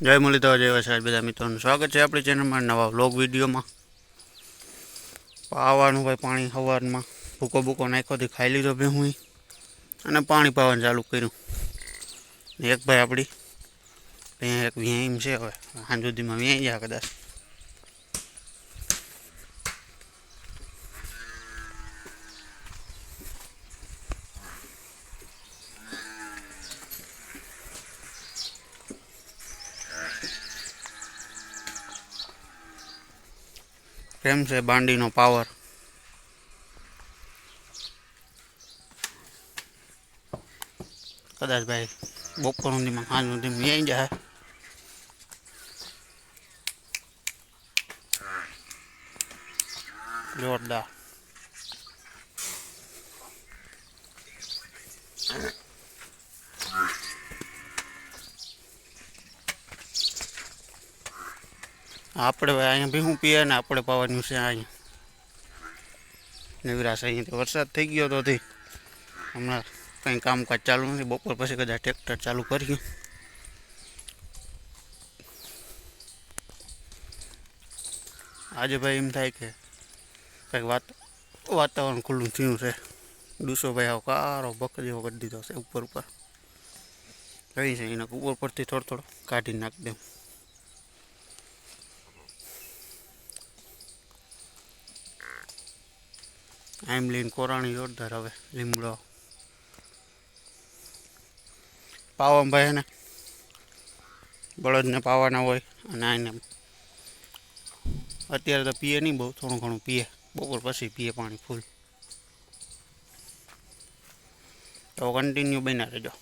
જય મુરલીધર, જય સાહેબ બધા મિત્રોનું સ્વાગત છે આપણી ચેનલમાં નવા વ્લોગ વિડીયોમાં. પાવાનું ભાઈ પાણી સવારમાં ભૂકો ભૂકો નાખ્યો થી ખાઈ લીધો બે હું અને પાણી પાવાનું ચાલુ કર્યું. એક ભાઈ આપણી એક વ્યાયામ છે હવે, સાંજ સુધીમાં વ્યાઈ જાય કદાચ. કેમ છે બાંડીનો પાવર કદાચ ભાઈ બપોર સુધીમાં સાંજ સુધીમાં વ્યાઈ જાય. જોરદાર. આપણે અહીંયા ભીહું પીએ ને આપણે પાવાનું છે અહીંયા. નિવરાશ અહીંયાથી વરસાદ થઈ ગયો તો હમણાં કંઈ કામકાજ ચાલુ નથી. બપોર પછી કદાચ ટ્રેક્ટર ચાલુ કરીએ. આજે ભાઈ એમ થાય કે કંઈક વાત, વાતાવરણ ખુલ્લું થયું છે. ડૂસો ભાઈ આવો કારો બક જેવો કરી દીધો છે ઉપર ઉપર. રહી છે એના ઉપર પરથી થોડો થોડો કાઢી નાખી દઉં. આમ લઈને કોરાણી જોરદાર હવે, લીમડો. પાવામાં ભાઈ એને બળદને પાવાના હોય અને આને અત્યારે તો પીએ નહીં બહુ, થોડું ઘણું પીએ. બપોર પછી પીએ પાણી ફૂલ તો કન્ટિન્યુ બન્યા રહેજો.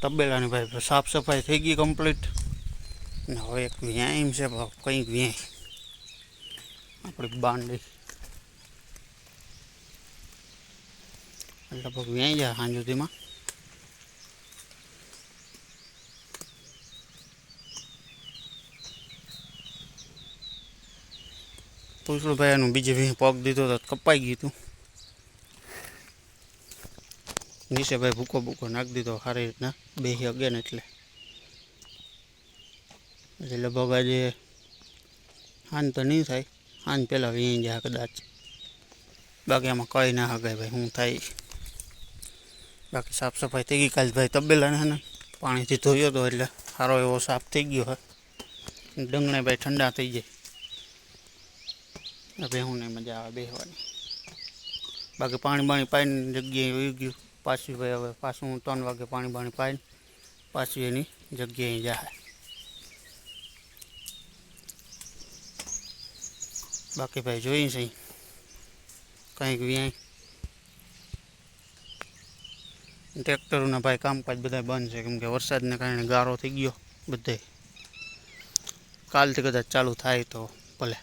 તબેલાની ભાઈ, સાફ સફાઈ થઈ ગઈ કમ્પ્લીટ ને, હવે એક વ્યાયામ છે, કંઈક વ્યાય આપણી બાંડી. લગભગ વ્યાઈ જાય સાંજ સુધીમાં. પૂછડું એનું બીજે ભી પગ દીધો તો કપાઈ ગયું હતું. નીચે ભાઈ ભૂકો ભૂકો નાખી દીધો, સારી રીતના બે અગે ને એટલે. એટલે લગભગ આજે હાન તો નહીં થાય. હાન પહેલાં વી જાય કદાચ બાકી આમાં કંઈ ના હગાય ભાઈ, હું થાય. બાકી સાફ સફાઈ થઈ ગઈ કાલે ભાઈ તબેલાને ને, પાણીથી ધોયો હતો એટલે સારો એવો સાફ થઈ ગયો હે. ડંગણે ભાઈ ઠંડા થઈ જાય. બેહુંને મજા આવે બેહવાની. બાકી પાણી બાણી પાઈને જગ્યાએ વહી ગયું. પાછું ભાઈ હવે પાછું હું ત્રણ વાગે પાણી બાણી પાઈને પાછું એની જગ્યાએ જાય બાકી ભાઈ જોઈએ છે. કંઈક વ્યાય. ટ્રેક્ટરોના ભાઈ કામકાજ બધા બંધ છે. કેમ કે વરસાદને કારણે ગારો થઈ ગયો બધે. કાલથી કદાચ ચાલુ થાય તો ભલે.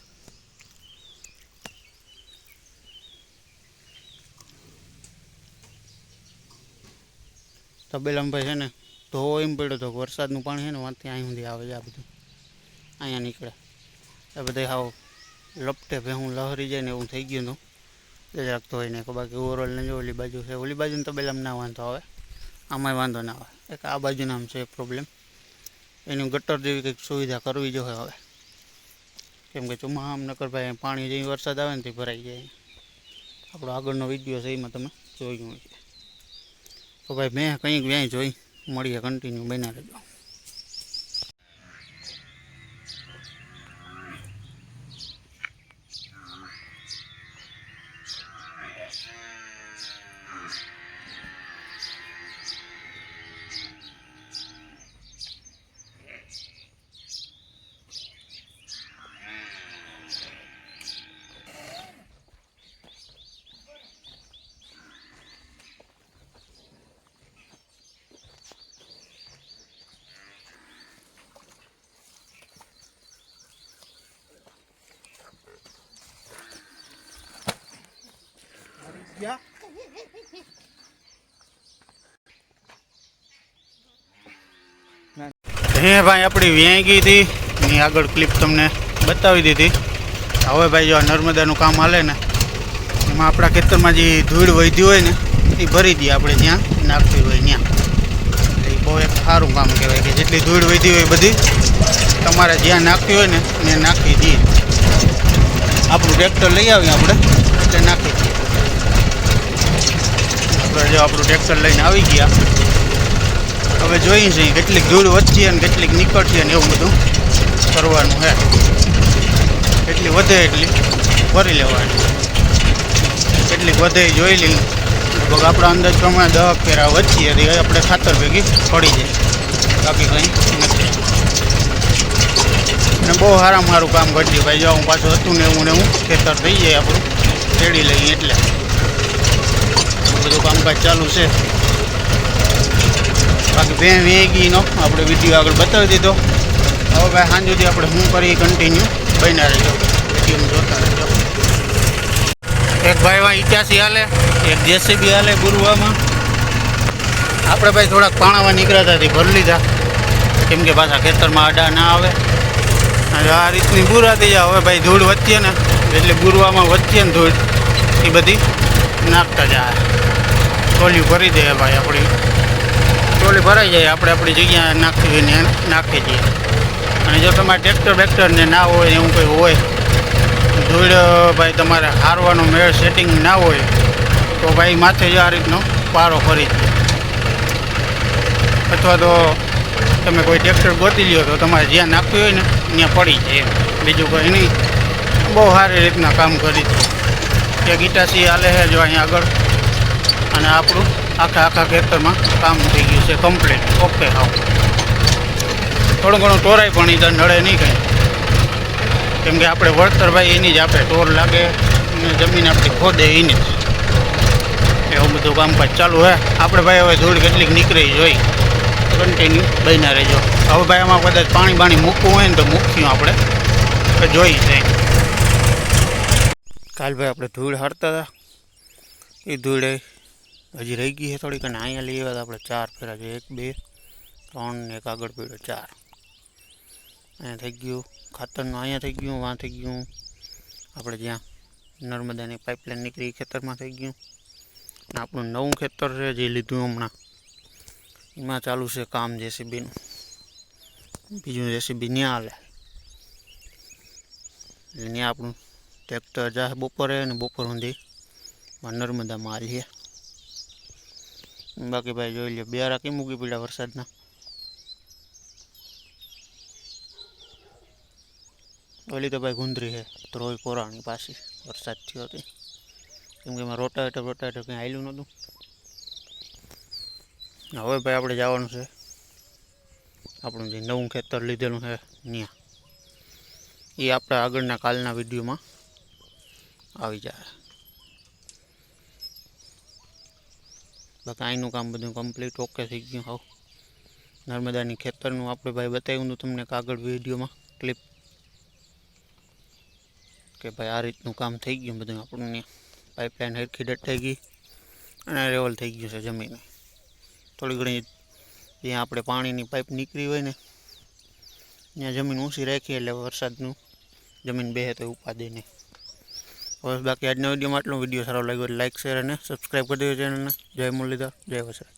તબેલામભાઈ ભાઈ છે ને, ધોવો એમ પડ્યો તો વરસાદનું પાણી છે ને વાંથી અહીં સુધી આવે છે આ બધું. અહીંયા નીકળે. એ બધા હાવ લપટે ભેહું લહરી જાય ને એવું થઈ ગયું હતું. હોય ને એક બાકી ઓવરઓલ ને જો ઓલી બાજુ છે. ઓલી બાજુ તો પેલા ના વાંધો આવે. આમાંય વાંધો ના આવે. એક આ બાજુના આમ છે પ્રોબ્લેમ એની ગટર જેવી કંઈક સુવિધા કરવી જોઈએ હવે. કેમ કે ચોમા આમ નકર ભાઈ પાણી જેવી વરસાદ આવે ને તે ભરાઈ જાય. આપણો આગળનો વીડિયો છે, એમાં તમે જોયું હોય તો ભાઈ મેં કંઈક વ્યાય જોઈ. મળીએ કન્ટિન્યુ બનાવી રહેજો. હે ભાઈ, આપણી વ્યાઈ ગઈ હતી. એની આગળ ક્લિપ તમને બતાવી દીધી. હવે ભાઈ, જો નર્મદાનું કામ હાલે ને, એમાં આપણા ખેતરમાં જે ધૂળ વધી હોય ને, એ ભરી દઈએ આપણે જ્યાં નાખતી હોય ત્યાં. સારું કામ કહેવાય કે જેટલી ધૂળ વધી હોય બધી, તમારે જ્યાં નાખતી હોય ને, ત્યાં નાખી દઈએ. આપણું ટ્રેક્ટર લઈ આવીએ આપણે, એટલે નાખી દઈએ. આપણે જો આપણું ટ્રેક્ટર લઈને આવી ગયા. હવે જોઈએ છીએ કેટલીક ધૂળ વધશે અને કેટલીક નીકળશે અને એવું બધું કરવાનું હે એટલી વધે એટલી ભરી લેવાની. કેટલીક વધે જોઈ લઈ લગભગ આપણા અંદાજ પ્રમાણે દવા ફેરા વધીએ તો આપણે ખાતર ભેગી પડી જાય. બાકી કંઈ નથી. અને બહુ સારામાં સારું કામ ઘટ્યું ભાઈ, જો હું પાછું હતું ને એવું ને હું ખેતર થઈ જાય આપણું તેડી લઈએ એટલે. બધું કામકાજ ચાલુ છે. બાકી બે વેગીનો આપણે વીડિયો આગળ બતાવી દીધો. હવે ભાઈ સાંજ સુધી આપણે શું કરીએ કન્ટિન્યુ બન્યા રહેજો. વીડિયો જોતા રહેજો. એક ભાઈ વાં ઇત્યાસી હાલે, એક જેસીબી હાલે ગુરુવામાં આપણે ભાઈ થોડાક પાણામાં નીકળ્યા હતા ભરી લીધા. કેમ કે પાછા ખેતરમાં આડા ના આવે. આ રીતની બુરા થઈ જાય હવે ભાઈ ધૂળ વચ્ચે ને, એટલે ગુરવામાં વચ્ચે ને ધૂળ. એ બધી નાખતા જાય. ટોલી ભરી દે ભાઈ આપણી. ટોલી ભરાઈ જાય, આપણે આપણી જગ્યાએ હોય ને નાખી દઈએ. અને જો તમારે ટ્રેક્ટર બેક્ટર ને હોય એવું કંઈ હોય, ધૂળ, ભાઈ, તમારે હારવાનું મેળ સેટિંગ ના હોય, તો ભાઈ માથે જ આ રીતનો પારો ફરી દે. અથવા તો તમે કોઈ ટ્રેક્ટર ગોતી લ્યો તો તમારે જ્યાં નાખવું હોય ને, ત્યાં પડી જાય બીજું કંઈ નહીં. બહુ સારી રીતના કામ કરી છે ત્યાં ગીટાસી હાલે છે જો અહીંયા આગળ. અને આપણું આખા આખા ખેતરમાં કામ થઈ ગયું છે કમ્પ્લીટ ઓકે હા. થોડું ઘણું ટોરાય પણ એ નડે નહીં કંઈ. કેમ કે આપણે વળતર ભાઈ એની જ આપણે ટોર લાગે અને જમીન આપણી ખોદે એની જ. એવું બધું કામકાજ ચાલુ હે. આપણે ભાઈ હવે ધૂળ કેટલીક નીકળી જોઈ. કન્ટિન્યુ બન્યા રહેજો. હવે ભાઈ આમાં કદાચ પાણી બાણી મૂકવું હોય ને તો મૂક્યું આપણે. જોઈ છે. કાલ ભાઈ આપણે ધૂળ હારતા હતા. એ ધૂળે હજી રહી ગઈ છે થોડીક અને અહીંયા લઈ આવ્યા હતા આપણે ચાર ફેરા છે એક, બે, ત્રણ, ને એક આગળ પીડ્યો ચાર. અહીંયા થઈ ગયું, ખાતરનું અહીંયા થઈ ગયું, વાં થઈ ગયું. આપણે જ્યાં નર્મદાની પાઇપલાઇન નીકળી, એ ખેતરમાં થઈ ગયું. અને આપણું નવું ખેતર છે જે લીધું હમણાં. એમાં ચાલુ છે કામ જેસીબીનું. બીજું જેસીબી ત્યાં હાલે. એટલે ત્યાં આપણું ટ્રેક્ટર જાય બપોરે અને બપોર સુધી નર્મદામાં હાલીએ. બાકી ભાઈ જોઈ લે બિયારા કેમ મૂકી પડ્યા વરસાદના? ઓલી તો ભાઈ ગુંદરી છે ત્રોય કોરાણી પાછી, વરસાદ થયો હતી કેમ કે એમાં રોટાવેટર રોટાવેટર કંઈ આવેલું નહોતું. હવે ભાઈ આપણે જવાનું છે, આપણું જે નવું ખેતર લીધેલું છે ત્યાં એ આપણા આગળના કાલના વિડીયોમાં આવી જાય. બાકી અહીંનું કામ બધું કમ્પ્લીટ ઓકે થઈ ગયું હોવ. નર્મદાની ખેતરનું આપણે ભાઈ બતાવ્યું હતું તમને કાગળ વિડીયોમાં ક્લિપ કે ભાઈ આ રીતનું કામ થઈ ગયું બધું આપણું ત્યાં પાઇપલાઇન હરખી ડટાઈ ગઈ અને રેવલ થઈ ગયું છે જમીન. થોડી ઘણી જ્યાં આપણે પાણીની પાઇપ નીકળી હોય ને, ત્યાં જમીન ઊંચી રાખી એટલે વરસાદનું જમીન બેહે તો ઉપાદે નહીં. હવે બાકી આજના વિડીયોમાં આટલો. વીડિયો સારો લાગ્યો લાઇક શેર અને સબસ્ક્રાઈબ કરી દેજો ચેનલને. જય મુરલીધર, જય વસરા